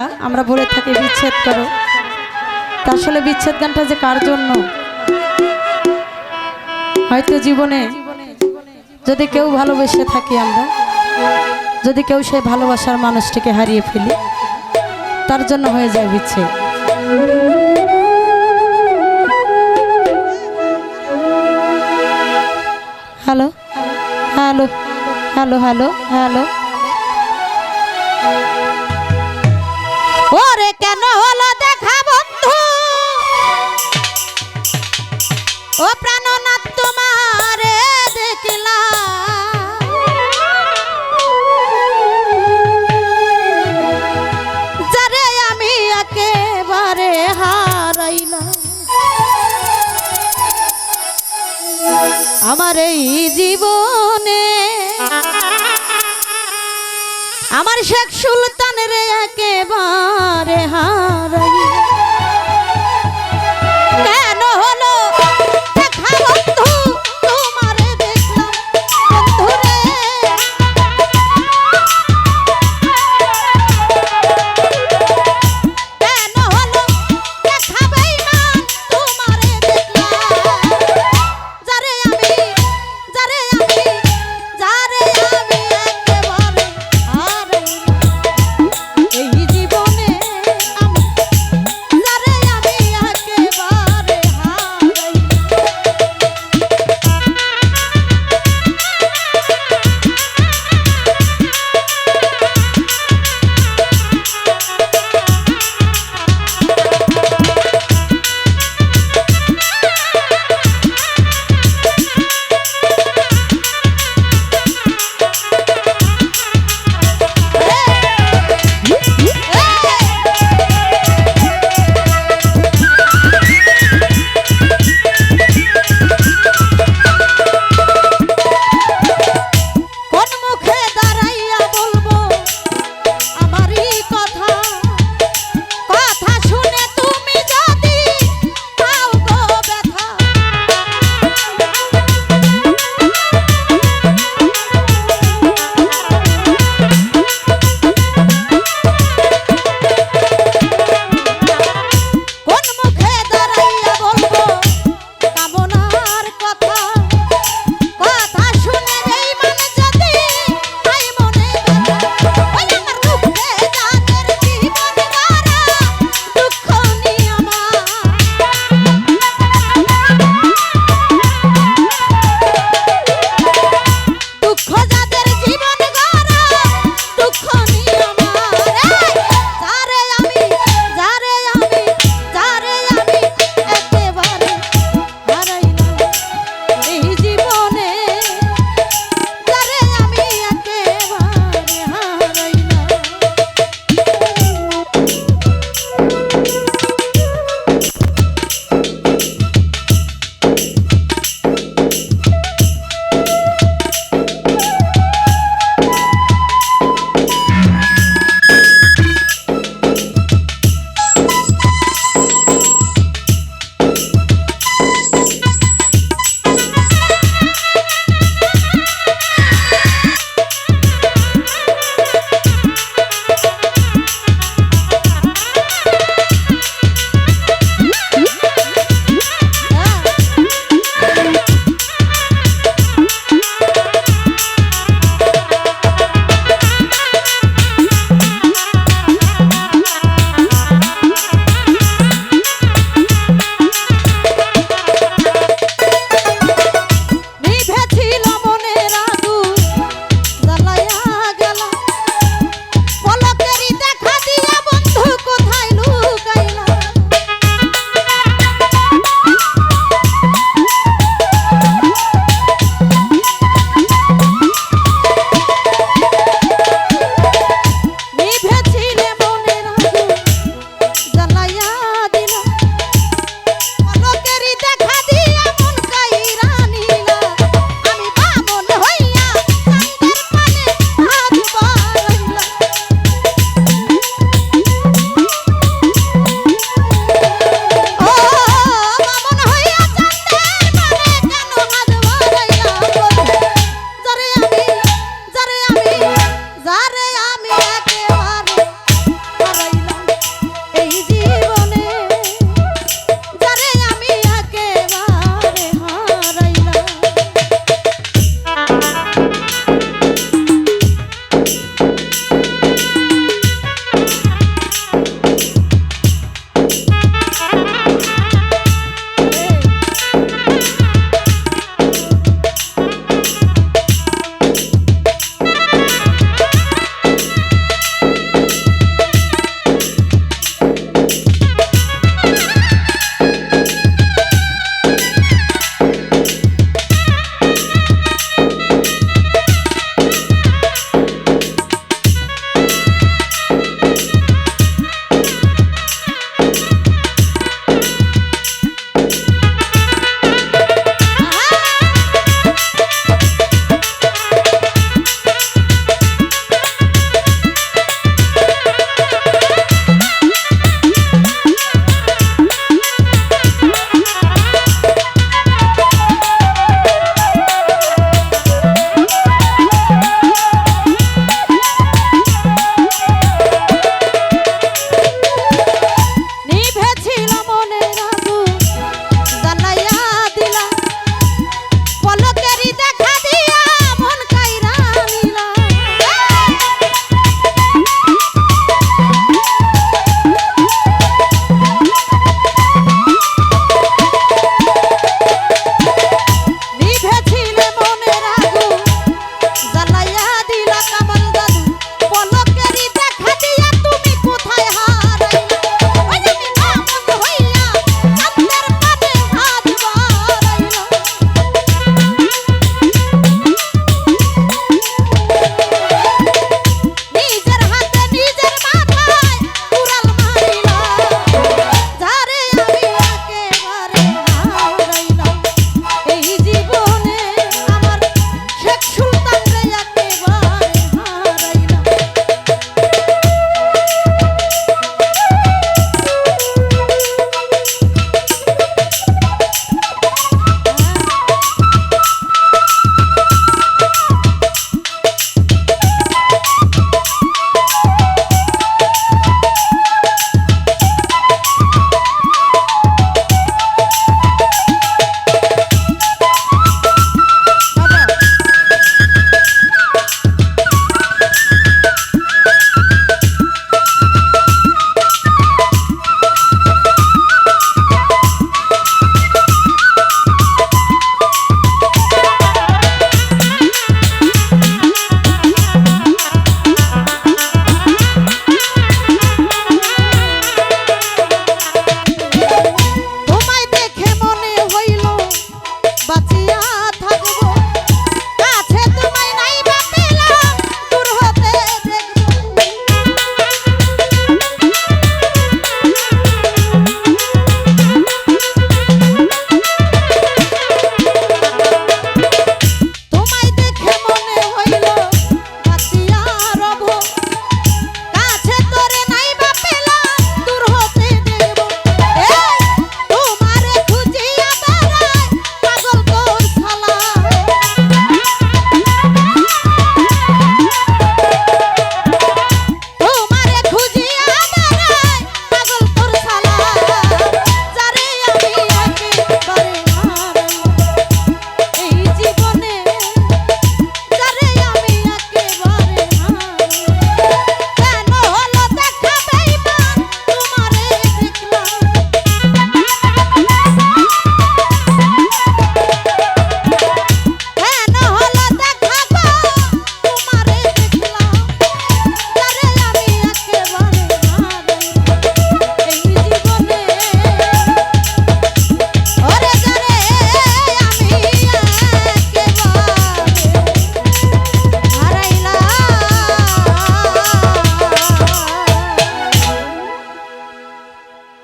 আমরা বলে থাকি বিচ্ছেদ করো। আসলে বিচ্ছেদ গানটা যে কার জন্য? হয়তো জীবনে যদি কেউ ভালোবেসে থাকি আমরা, যদি কেউ সেই ভালোবাসার মানুষটিকে হারিয়ে ফেলি, তার জন্য হয়ে যায় বিচ্ছেদ। Hello hello? Hello? Hello? Hello? ও প্রাণনাথ যারে আমি হারাইলাম। আমার এই জীবনে আমার শেখ সুলতানের একেবারে